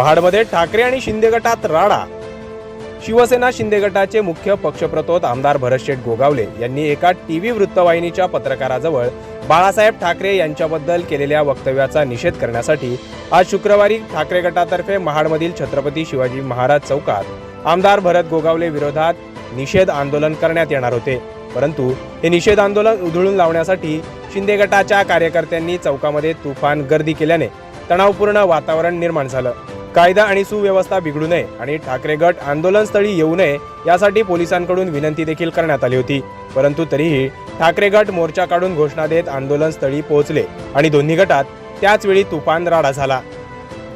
महाडमध्ये ठाकरे आणि शिंदे गटात राडा. शिवसेना शिंदे गटाचे मुख्य पक्षप्रतोद आमदार भरतशेठ गोगावले यांनी एका टीव्ही वृत्तवाहिनीच्या पत्रकाराजवळ बाळासाहेब ठाकरे यांच्याबद्दल केलेल्या वक्तव्याचा निषेध करण्यासाठी आज शुक्रवारी ठाकरे गटातर्फे महाडमधील छत्रपती शिवाजी महाराज चौकात आमदार भरत गोगावले विरोधात निषेध आंदोलन करण्यात येणार होते. परंतु हे निषेध आंदोलन उधळून लावण्यासाठी शिंदे गटाच्या कार्यकर्त्यांनी चौकामध्ये तुफान गर्दी केल्याने तणावपूर्ण वातावरण निर्माण झालं. कायदा आणि सुव्यवस्था बिघडू नये आणि ठाकरे गट आंदोलनस्थळी येऊ नये यासाठी पोलिसांकडून विनंती देखील करण्यात आली होती. परंतु तरीही ठाकरे गट मोर्चा काढून घोषणा देत आंदोलनस्थळी पोहोचले आणि दोन्ही गटात त्याचवेळी तुफान राडा झाला.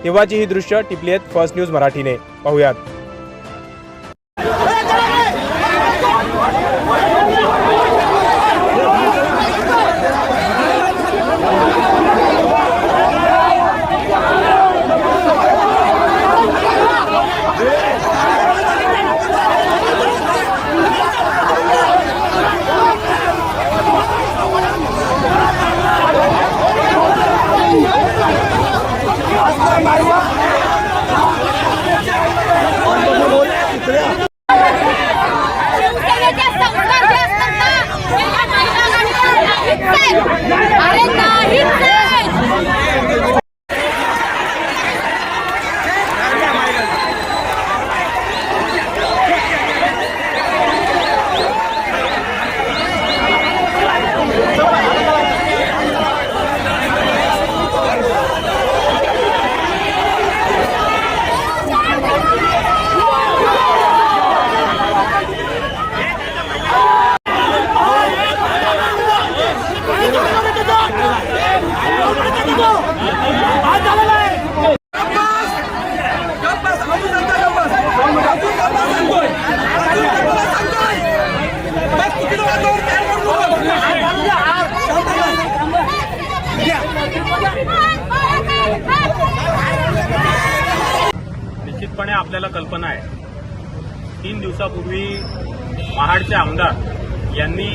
तेव्हाची ही दृश्य टिपली आहेत फर्स्ट न्यूज मराठीने. पाहुयात. Andréa. आपल्याला कल्पना आहे. तीन दिवसापूर्वी महाडचे आमदार यांनी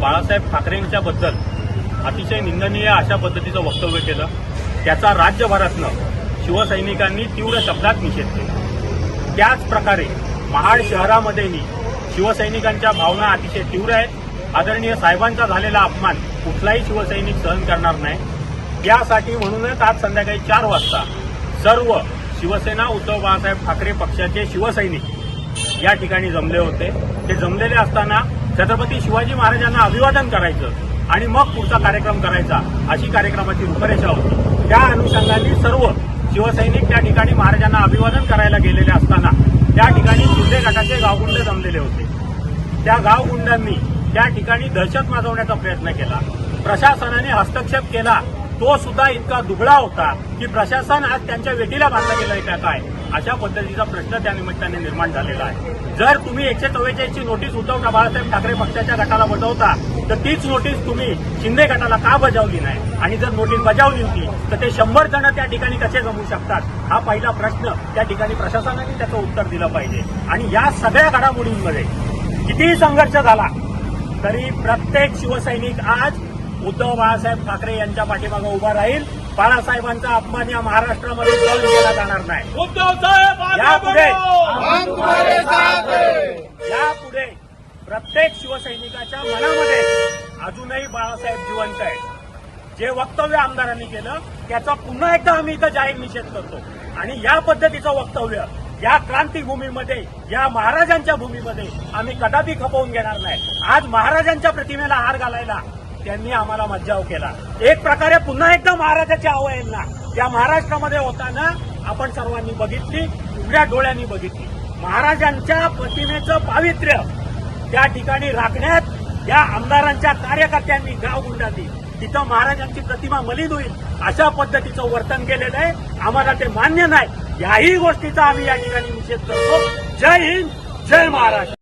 बाळासाहेब ठाकरेंच्या बद्दल अतिशय निंदनीय अशा पद्धतीचं वक्तव्य केलं. त्याचा राज्यभरातनं शिवसैनिकांनी तीव्र शब्दात निषेध केला. त्याच प्रकारे महाड शहरामध्येही शिवसैनिकांच्या भावना अतिशय तीव्र आहेत. आदरणीय साहेबांचा झालेला अपमान कुठलाही शिवसैनिक सहन करणार नाही. त्यासाठी म्हणूनच आज संध्याकाळी चार वाजता सर्व शिवसेना उद्धव बाळासाहेब ठाकरे पक्षाचे शिवसैनिक या ठिकाणी जमले होते. ते जमलेले असताना छत्रपती शिवाजी महाराजांना अभिवादन करायचं आणि मग पुढचा कार्यक्रम करायचा अशी कार्यक्रमाची रूपरेषा होती. त्या अनुषंगाने सर्व शिवसैनिक त्या ठिकाणी महाराजांना अभिवादन करायला गेलेले असताना त्या ठिकाणी शिंदे गटाचे गावगुंड जमलेले होते. त्या गावगुंडांनी त्या ठिकाणी दहशत माजवण्याचा प्रयत्न केला. प्रशासनाने हस्तक्षेप केला. तो सुद्धा इतका दुबळा होता की प्रशासन आज त्यांच्या वेटीला बांधला गेलंय का काय अशा पद्धतीचा प्रश्न त्या निमित्ताने निर्माण झालेला आहे. जर तुम्ही एकशे चव्वेचाळीसची नोटीस उद्धव बाळासाहेब ठाकरे पक्षाच्या गटाला बजावता तर तीच नोटीस तुम्ही शिंदे गटाला का बजावली नाही? आणि जर नोटीस बजावली होती तर ते शंभर जण त्या ठिकाणी कसे जमू शकतात? हा पहिला प्रश्न त्या ठिकाणी प्रशासनाने त्याचं उत्तर दिलं पाहिजे. आणि या सगळ्या घडामोडींमध्ये कितीही संघर्ष झाला तरी प्रत्येक शिवसैनिक आज उद्धव बाळासाहेब ठाकरे यांच्या पाठीमागे उभा राहील. बाळासाहेबांचा अपमान या महाराष्ट्रामध्ये सहन केला जाणार नाही. यापुढे यापुढे प्रत्येक शिवसैनिकाच्या मनामध्ये अजूनही बाळासाहेब जिवंत आहेत. जे वक्तव्य आमदारांनी केलं त्याचा पुन्हा एकदा आम्ही इथं जाहीर निषेध करतो. आणि या पद्धतीचं वक्तव्य या क्रांतीभूमीमध्ये या महाराजांच्या भूमीमध्ये आम्ही कदापि खपवून घेणार नाही. आज महाराजांच्या प्रतिमेला हार घालायला त्यांनी आम्हाला मज्जाव केला. एक प्रकारे पुन्हा एकदा महाराजाच्या अवयंना या महाराष्ट्रामध्ये होताना आपण सर्वांनी बघितली उघड्या डोळ्यांनी बघितली. महाराजांच्या प्रतिमेचं पावित्र्य त्या ठिकाणी राखण्यात या आमदारांच्या कार्यकर्त्यांनी गाव गुंडातील तिथं महाराजांची प्रतिमा मलिन होईल अशा पद्धतीचं वर्तन केलेलं आहे. आम्हाला ते मान्य नाही. याही गोष्टीचा आम्ही या ठिकाणी निषेध करतो. जय हिंद जय महाराष्ट्र.